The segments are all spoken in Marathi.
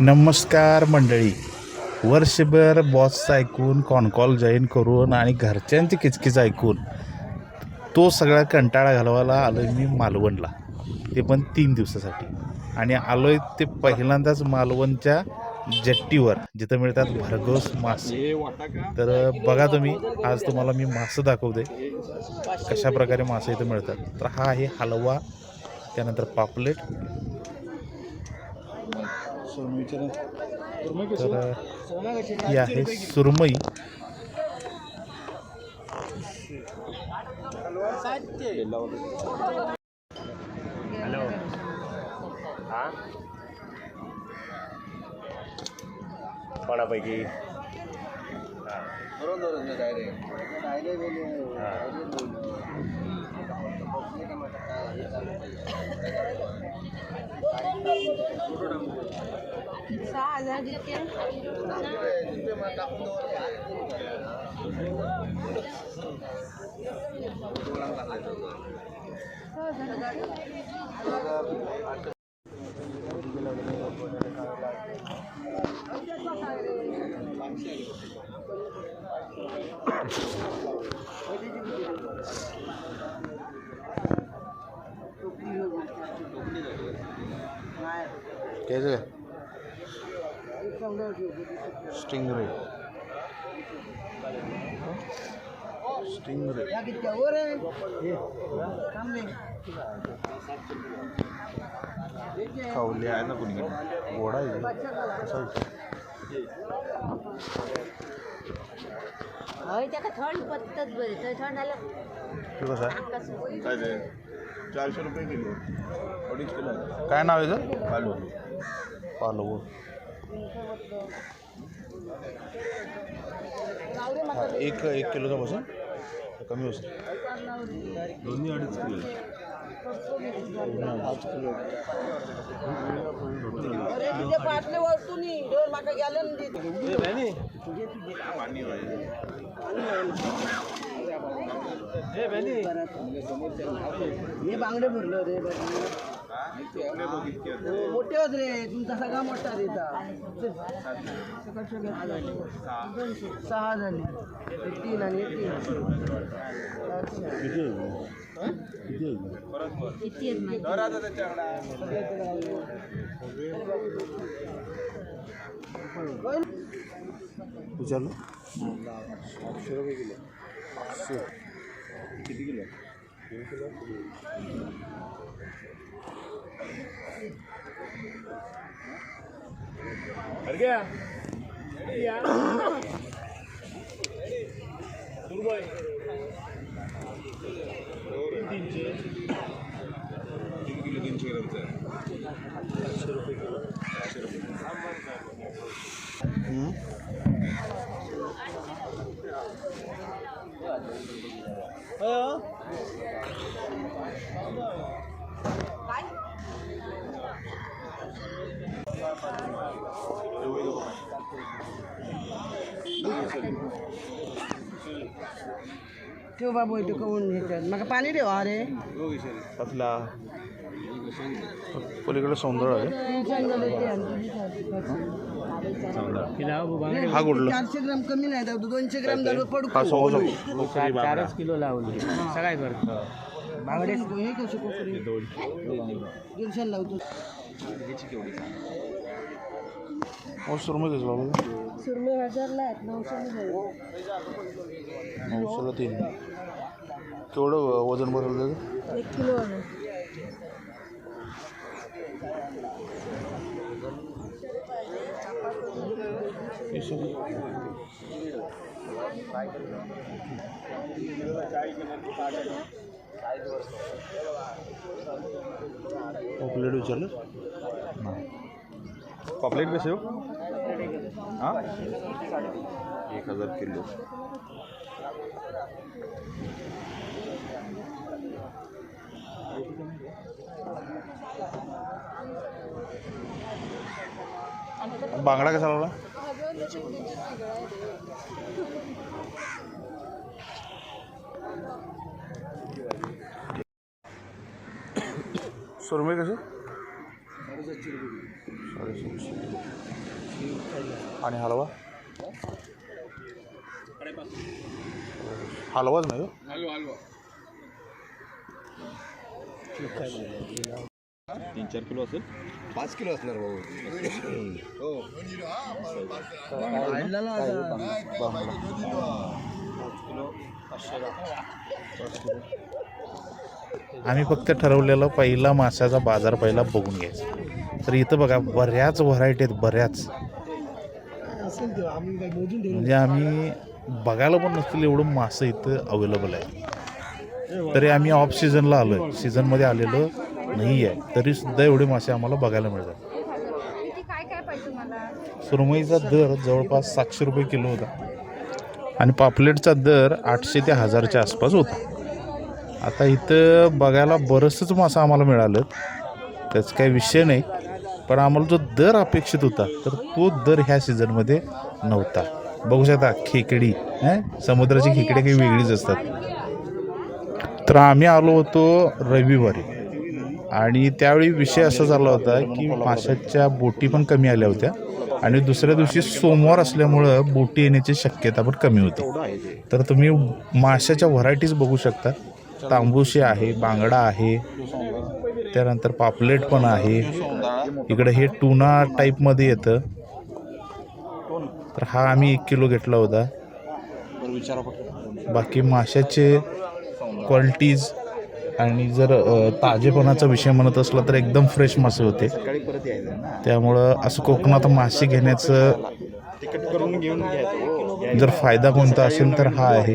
नमस्कार मंडळी. वर्षभर बॉसचं ऐकून कॉनकॉल जॉईन करून आणि घरच्यांची किचकिच ऐकून तो सगळा कंटाळा घालवायला आलो आहे मी मालवणला. ते पण तीन दिवसासाठी. आणि आलो आहे ते पहिल्यांदाच मालवणच्या जट्टीवर जिथं मिळतात भरघोस मासे. तर बघा तुम्ही आज तुम्हाला मी मासं दाखवते. कशा प्रकारे मासे इथं मिळतात. तर हा आहे हलवा त्यानंतर पापलेट. तर ही आहे सुरमई. हॅलो. हा? कोणापैकी? हा. सहा हजार देते घ्यायचं स्टिंगरे स्टिंगरे खावले आहे ना कोणी गोडा आहे थंड पत्तच बरी थंय थंड आलं कसा काय ते चारशे रुपये किलो. अडीच किलो. आहे. काय नाव आहे याचं चालू पालव. हा, एक एक किलोचा बसेल का कमी बसेल दोन्ही अडीच किलो. हे बांगडे भरलं रे मोठे होत रे तुमचा सगळा मोठा रे सहा झाले एक तीन आणि एक तीन अच्छा. किती आहेत माहिती विचारलं आठशे रुपये किलो आठशे किती किलो अरे घ्या या. सुरमई. तीनशे तीन किलो तीनशे ग्रामचं आहे ठेव बाबू इथं करून ह्याच्यात मग पाणी देऊ अरे। आपला पलीकडे सौंदर्य आहे हा कुठला चारशे ग्राम कमी नाही दाऊ दोनशे ग्राम दारू पडू. हा समोसा चारच किलो लावली. सगळ्या करतो बांगडे हे कसे कोकरी दीडशे लावतो. हो सुरमई कसं बाबा. सुरमे हजारला आहेत नऊशे नऊशेला तीन. केवढं वजन त्याचं? एक किलो आहे. पॉपलेट विचारलं पॉपलेट कसे हो? हां? एक हजार किलो. बांगडा कसा लावला? सुरमई कसं आणि हलवा हलवाच नाही हो? तीन चार किलो असेल? पाच किलो असणार भाऊ. हो. आम्ही फक्त ठरवलेलं पहिला माशाचा बाजार पहिला बघून घ्यायचा. तर इथं बघा बऱ्याच व्हरायटी आहेत बऱ्याच. म्हणजे आम्ही बघायला पण नसतील एवढं मासं इथं अवेलेबल आहे तरी आम्ही ऑफ सीझनला आलो आहे सीझनमध्ये आलेलो. नाही आहे. तरी सुद्धा एवढे मासे आम्हाला बघायला मिळतात. काय काय पाहिजे तुम्हाला? सुरमईचा दर जवळपास सातशे रुपये किलो होता. आणि पापलेटचा दर आठशे ते हजारच्या आसपास होता. आता इथं बघायला बरंचसंच मासा आम्हाला मिळालं त्याचा काही विषय नाही. पण आम्हाला जो दर अपेक्षित होता तर तो दर ह्या सीझनमध्ये नव्हता. बघू शकता खेकडी हं? समुद्राची खेकडी काही वेगळीच असतात. तर आम्ही आलो होतो रविवारी. आणि त्यावेळी विषय असा झाला होता की माशाच्या बोटी पण कमी आल्या होत्या. आणि दुसऱ्या दिवशी सोमवार असल्यामुळं बोटी येण्याची शक्यता पण कमी होती. तर तुम्ही माशाच्या व्हरायटीज बघू शकता. तांबूशी आहे बांगडा आहे त्यानंतर पापलेट पण आहे. इकडे हे टुना टाईपमध्ये येतं. तर हा आम्ही एक किलो घेतला होता. बाकी माशाचे क्वालिटीज आणि जर ताजेपणाचा विषय म्हणत असला तर एकदम फ्रेश मासे होते. त्यामुळं असं कोकणात मासे घेण्याचं करून घेऊन घ्यायचं जर फायदा कोणता असेल तर हा आहे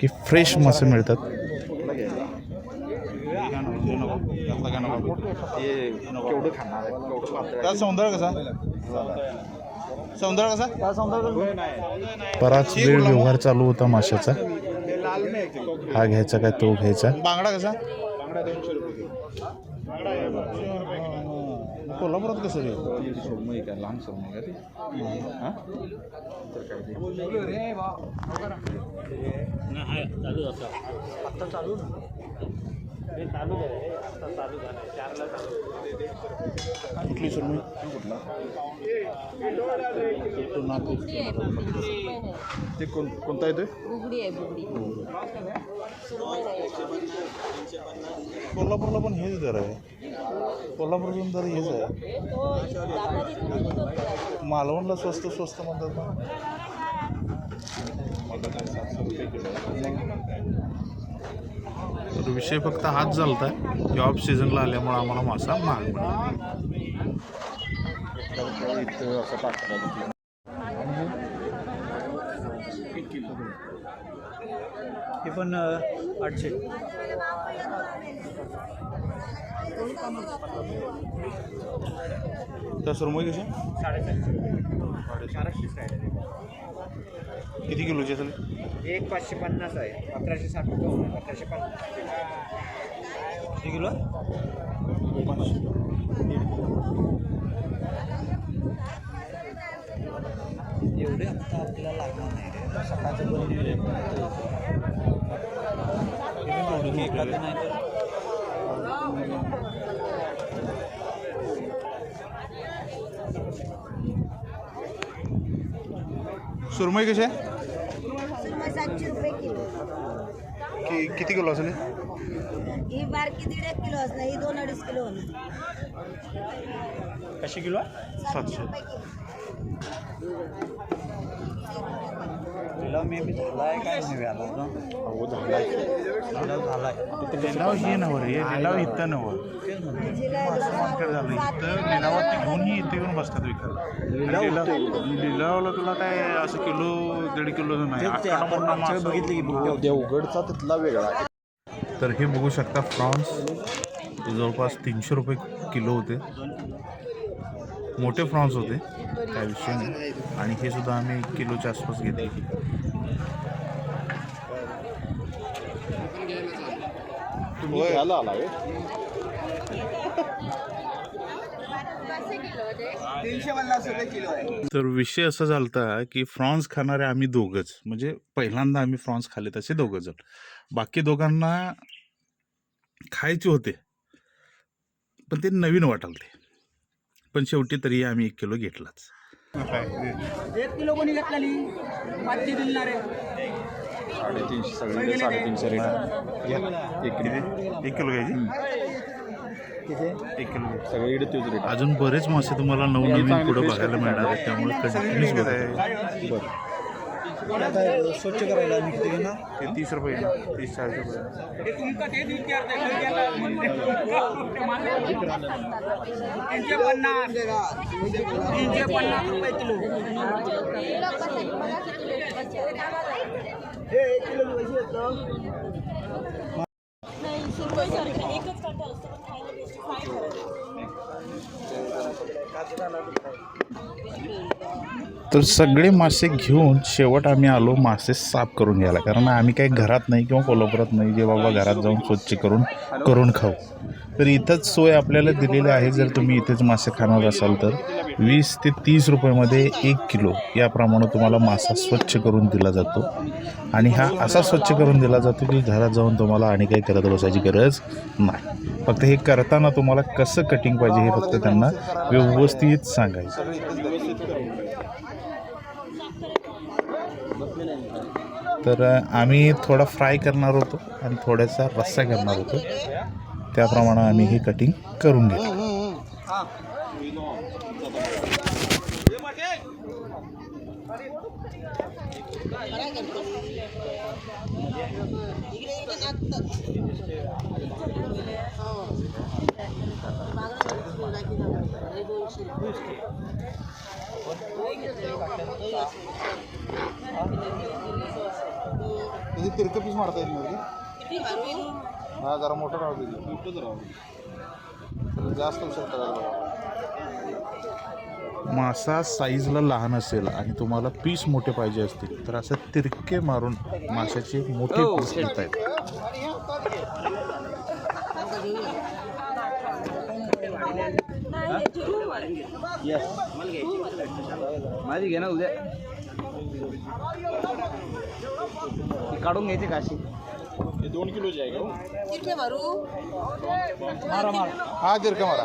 की फ्रेश मासे मिळतात. सौंदर्य कसा? सौंदर्य कसा? बराच वेळ व्यवहार चालू होता माशाचा. हा घ्यायचा काय तो घ्यायचा? बांगडा कसा? कोल्हापुरात कसं रे? लहान सोडमय का ते हा? तर काय ते कुठली सुरमई? ते कोण कोणता येतोय? बुगडी आहे बुगडी. कोल्हापूरला पण हेच दर आहे. कोल्हापूरला दर हेच आहे. मालवणला स्वस्त स्वस्त म्हणतात ना. तर विषय फक्त हाच झालता. की ऑफ सीझनला आल्यामुळे आम्हाला मासा महाग मिळाला हे पण आठशे. त्या सुरमई कशी? किती किलोची असेल? एक पाचशे पन्नास आहे. अकराशे साठ रुपये अकराशे पन्नास. किती किलो एवढे आता आपल्याला लागणार नाही रे सकाळचं बनवले एखादं नाही तर सुरमई कशी आहे? सातशे रुपये किलो. कि किती किलो असेल ही? बारकी दीड एक किलो असणार ही दोन अडीच किलो होणार. कशी किलो सातशे रुपये किलो. लिलाव मे बी झालाय काय नाही व्याला हो झालाय. लिलाव झालाय. लिलाव हे नव्हं रे लिलाव इथं नव्हं मार्केट झालं इथं लिलावात ते घेऊन ही इथे येऊन बसतात विकायला. लिलाव लिलावला तुला काय असं किलो दीड किलो नाही बघितलं की उघडचा तिथला वेगळा. तर हे बघू शकता फ्रॉन्स. जवळपास तीनशे रुपये किलो होते. मोठे फ्रॉन्स होते. काय विषय नाही. आणि हे सुद्धा आम्ही किलोच्या आसपास घेतले. घ्यायला आला तर विषय असा झालता की फ्रॉन्स खाणारे आम्ही दोघंच म्हणजे पहिल्यांदा आम्ही फ्रॉन्स खाल्ले तसे दोघं जण. बाकी दोघांना खायचे होते पण ते नवीन वाटाल ते पण शेवटी तरी आम्ही एक किलो घेतलाच. एक किलो कोणी घेतलेली पाचशे दिलणार आहे. साडेतीनशे सगळीकडे साडेतीनशे रेट. एक किलो. एक किलो घ्यायची? एक किलो. सगळीकडे तोच रेट. अजून बरेच मासे तुम्हाला नवनवीन पुढे बघायला मिळणार आहेत त्यामुळे कंटिन्यूस बघा. स्वच्छ करायला किती घेणार ते तीस रुपये तीस चाळीस रुपये. पन्नास रुपये किलो. हे तर सगळे मासे घेऊन शेवट आम्ही आलो मासे साफ करून घ्यायला. कारण आम्ही काही घरात नाही किंवा कोल्हापुरात नाही जे बाबा घरात जाऊन स्वच्छ करून करून खाऊ. तर इथंच सोय आपल्याला दिलेली आहे जर तुम्ही इथेच मासे खाणार असाल तर. वीस ते तीस रुपयामध्ये एक किलो याप्रमाणे तुम्हाला मासा स्वच्छ करून दिला जातो. आणि हा असा स्वच्छ करून दिला जातो की घरात जाऊन तुम्हाला आणि काही करत बसायची गरज नाही. फक्त हे करताना तुम्हाला कसं कटिंग पाहिजे हे फक्त त्यांना व्यवस्थित सांगायचं. तर आम्ही थोडा फ्राय करणार होतो आणि थोड्यासा रस्सा करणार होतो. त्याप्रमाणे आम्ही हे कटिंग करून घेतो त्याची तिरकं पीस मारता येईल म्हणजे हा जरा मोठं राहू दे. जास्त उशीर करायला मासा साईजला लहान असेल आणि तुम्हाला पीस मोठे पाहिजे असतील तर असं तिरके मारून माशाचे मोठे पीस घेता येतात माझी घे ना उद्या. काढून घ्यायची काशी हे दोन किलोचे आहे का? किती भरू हा तिरकं मारा.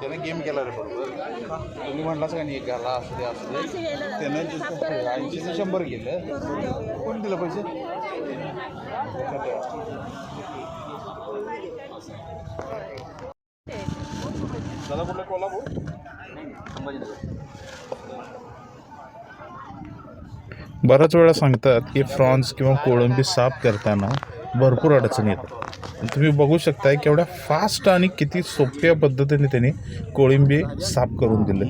त्याने गेम केला रे बरोबर. तुम्ही म्हटलाच का नाही घाला असू दे असू दे. त्यानं ऐंशी ते शंभर गेलं कोण दिलं पैसे? दादा कुठलं कोल्हापूर? बऱ्याच वेळा सांगतात की फ्रॉन्स किंवा कोळंबी साफ करताना भरपूर अडचणी येतात. आणि तुम्ही बघू शकताय केवढ्या फास्ट आणि किती सोप्या पद्धतीने त्यांनी कोळंबी साफ करून दिले.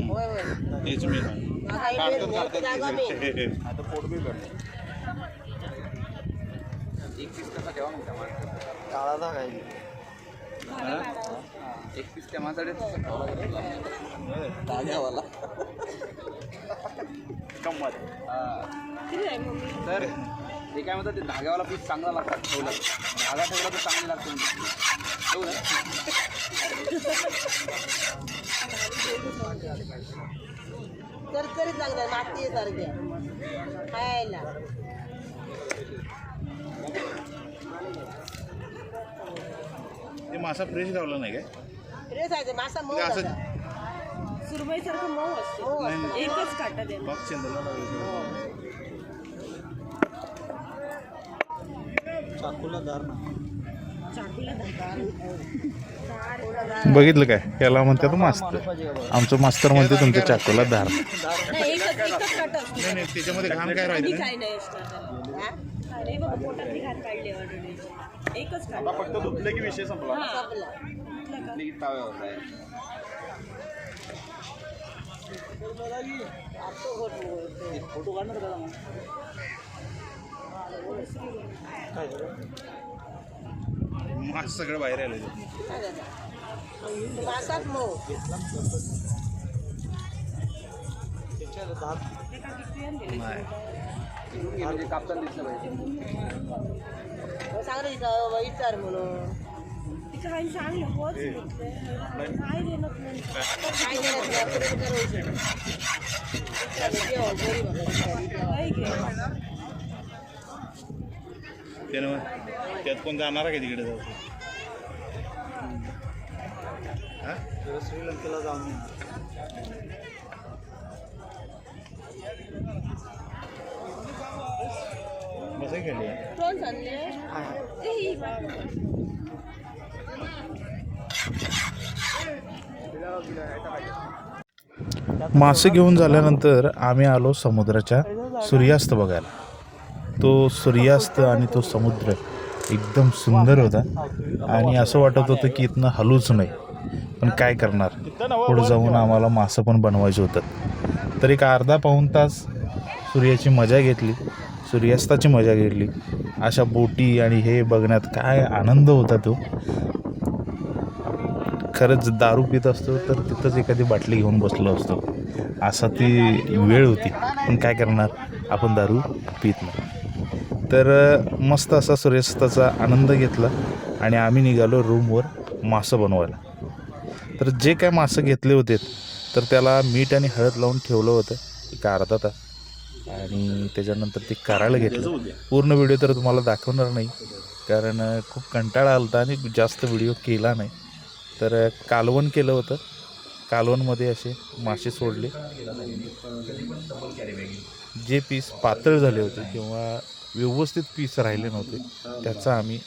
काळा. एक पीस त्या माझ्याकडे धाग्यावाला तर ते काय म्हणतात ते धाग्यावाला पीस चांगला लागतात ठेवला. धागा ठेवला तर चांगली लागते. ठेवू ना तरतरीत लागणार माती सारख्या खायला. ते मासा फ्रेश गावला नाही काय? मासा मऊ असं- जाता. सुरमईसारखं मऊ असतं. एकच काटा दे मग चाकूला धार ना. चाकूला धक्का बघितलं काय? याला म्हणतात मास्तर. आमचं मास्तर म्हणते तुमच्या चाकूला धार नाही एकच एकच काटा असतो. नाही नाही त्याच्यामध्ये घाण काय आणि राहिलं काय नाही असणार त्याला. हा? अरे बाबा पोटातली घात काढली ऑलरेडी एकच काटा. फक्त धुतलं की विषय संपला. हा संपला. आपली ताव्यावर आहे आतो फोटो काढणार का मग मास सगळं बाहेर आलं मासात मग म्हणजे कापताना दिसलं पाहिजे सांग विचार म्हणून. त्यानं त्यात कोण जाणार आहे का तिकडे जाऊ श्रीलंकेला जाऊन बस खेळली कोण चालले ते ही मासे घेऊन झाल्यानंतर आम्ही आलो समुद्राच्या सूर्यास्त बघायला. तो सूर्यास्त आणि तो समुद्र एकदम सुंदर होता. आणि असं वाटत होतं की इथनं हलूच नाही. पण काय करणार? पुढे जाऊन आम्हाला मासं पण बनवायचे होतं तर एक अर्धा पाऊण तास सूर्याची मजा घेतली. सूर्यास्ताची मजा घेतली. अशा बोटी आणि हे बघण्यात काय आनंद होता तो. खरंच दारू पित असतो तर तिथंच एखादी बाटली घेऊन बसलो असतो. असा ती वेळ होती. पण काय करणार? आपण दारू पित नाही. तर मस्त असा सूर्यास्ताचा आनंद घेतला आणि आम्ही निघालो रूमवर मासं बनवायला. तर जे काय मासं घेतले होते तर त्याला मीठ आणि हळद लावून ठेवलं होतं एक अर्धा तास. आणि त्याच्यानंतर ते करायला घेतलं. पूर्ण व्हिडिओ तर तुम्हाला दाखवणार नाही कारण खूप कंटाळा आला होता आणि जास्त व्हिडिओ केला नाही. तर कालवण केलं होतं. कालवणमध्ये असे मासे सोडले. जे पीस पातळ झाले होते किंवा व्यवस्थित पीस राहिले नव्हते त्याचा आम्ही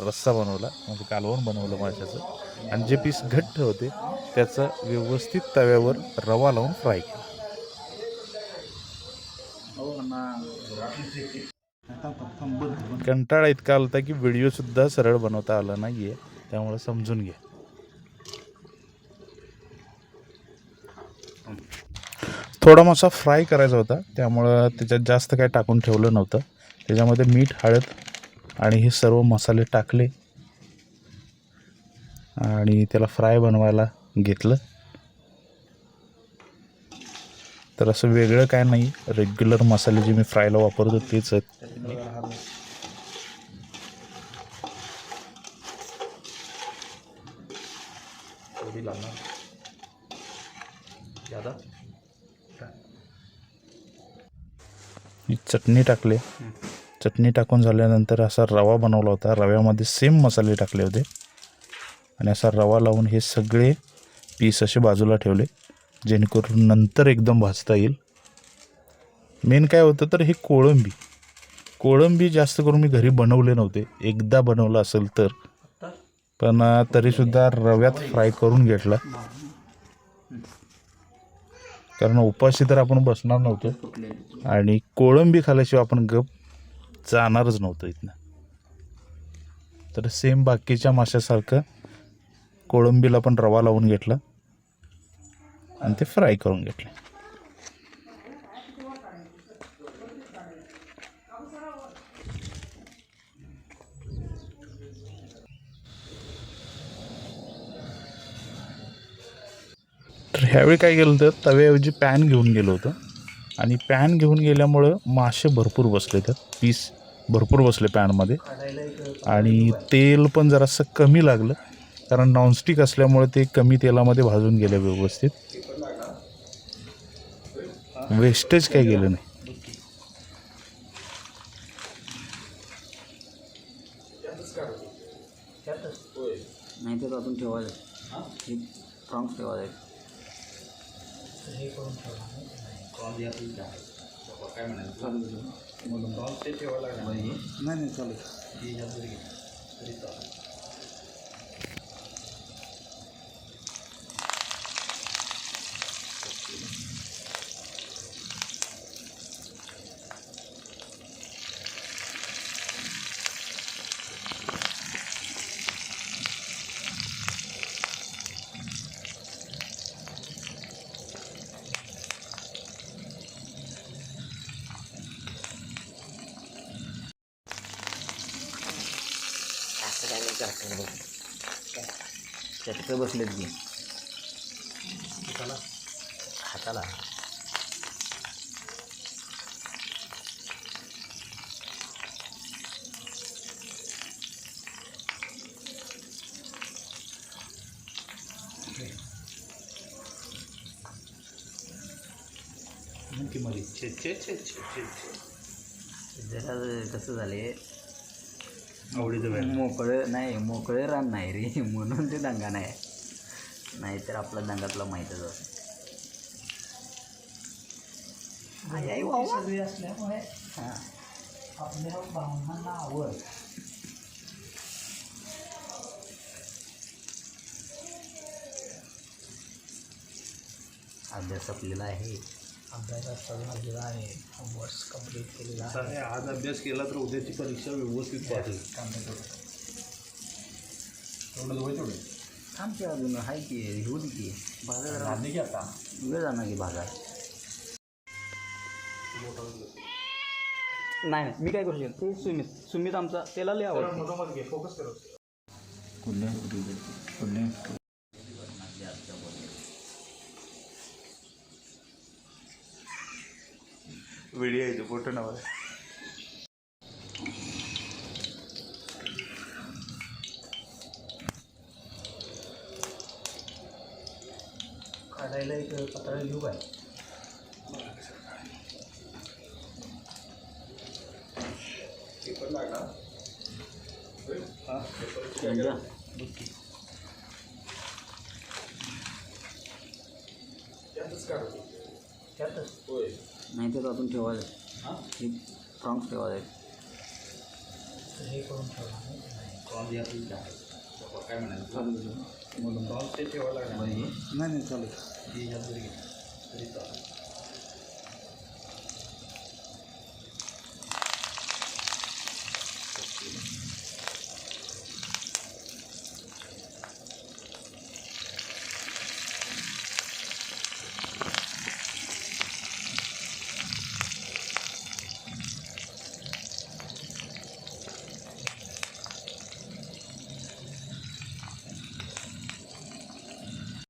रस्सा बनवला म्हणजे कालवण बनवलं माशाचं. आणि जे पीस घट्ट होते त्याचं व्यवस्थित तव्यावर रवा लावून फ्राय केला. कंटाळा इतका आला होता की व्हिडिओसुद्धा सरळ बनवता आला नाही आहे त्यामुळं समजून घ्या. थोडा मासा फ्राय करायचा होता त्यामुळं त्याच्यात जास्त काय टाकून ठेवलं नव्हतं. त्याच्यामध्ये मीठ हळद आणि हे सर्व मसाले टाकले आणि त्याला फ्राय बनवायला घेतलं. तर असं वेगळं काय नाही रेग्युलर मसाले जे मी फ्रायला वापरतो तेच आहेत. ही चटणी टाकले. चटणी टाकून झाल्यानंतर असा रवा बनवला होता. रव्यामध्ये सेम मसाले टाकले होते. आणि असा रवा लावून हे सगळे पीस असे बाजूला ठेवले. जेणेकरून नंतर एकदम भाजता येईल. मेन काय होतं तर हे कोळंबी. कोळंबी जास्त करून मी घरी बनवले नव्हते. एकदा बनवलं असेल तर. पण तरीसुद्धा रव्यात फ्राय करून घेतला. कारण उपाशी तर आपण बसणार नव्हतो. आणि कोळंबी खाल्ल्याशिवाय आपण गप जाणारच नव्हतं इथनं. तर सेम बाकीच्या माशासारखं कोळंबीला पण रवा लावून घेतला. आणि ते फ्राय करून घेतले. ह्यावेळी काय केलं होतं? तव्याऐवजी पॅन घेऊन गेलो होतं. आणि पॅन घेऊन गेल्यामुळं मासे भरपूर बसले तर पीस भरपूर बसले पॅनमध्ये. आणि तेल पण जरासं कमी लागलं. कारण नॉनस्टिक असल्यामुळे ते कमी तेलामध्ये भाजून गेले व्यवस्थित. वेस्टेज काही गेलं नाही तर अजून ठेवायचं हे फ्रॉन्स ठेवायचं नाही नाही चालेल चटके बसलेत की. हाताला? मध्ये छे छे छे छे छे. जरा कसं झाले आवडीचं मोकळे नाही मोकळे रान नाही रे म्हणून ते दंगा नाही. नाहीतर आपला दंगा तुला माहीतच असं सगळी असल्यामुळे हां. आपल्या भावनांना आवड. अभ्यास आपल्याला आहे. अभ्यासात झालेला आहे. होमवर्क कंप्लीट केलेला आहे, आज अभ्यास केला तर उद्याची परीक्षा व्यवस्थित पाहिजे थांब की अजून आहे की घेऊ दे की. बाजार की आता? वेळ जाणार की बाजार. नाही नाही मी काय करू शकतो? ते सुमित सुमित आमचा त्याला लय आवडतं. कुठल्या कुठल्या व्हिडिओ येतो फोटो नवा. काढायला एक पत्र लिहू काय? त्यांच्या त्यातच नाही तर आपण ठेवायचं. हे? फ्रॉन्क ठेवायचं. हे करून ठेवला काय म्हणायचं नाही. नाही. चालेल.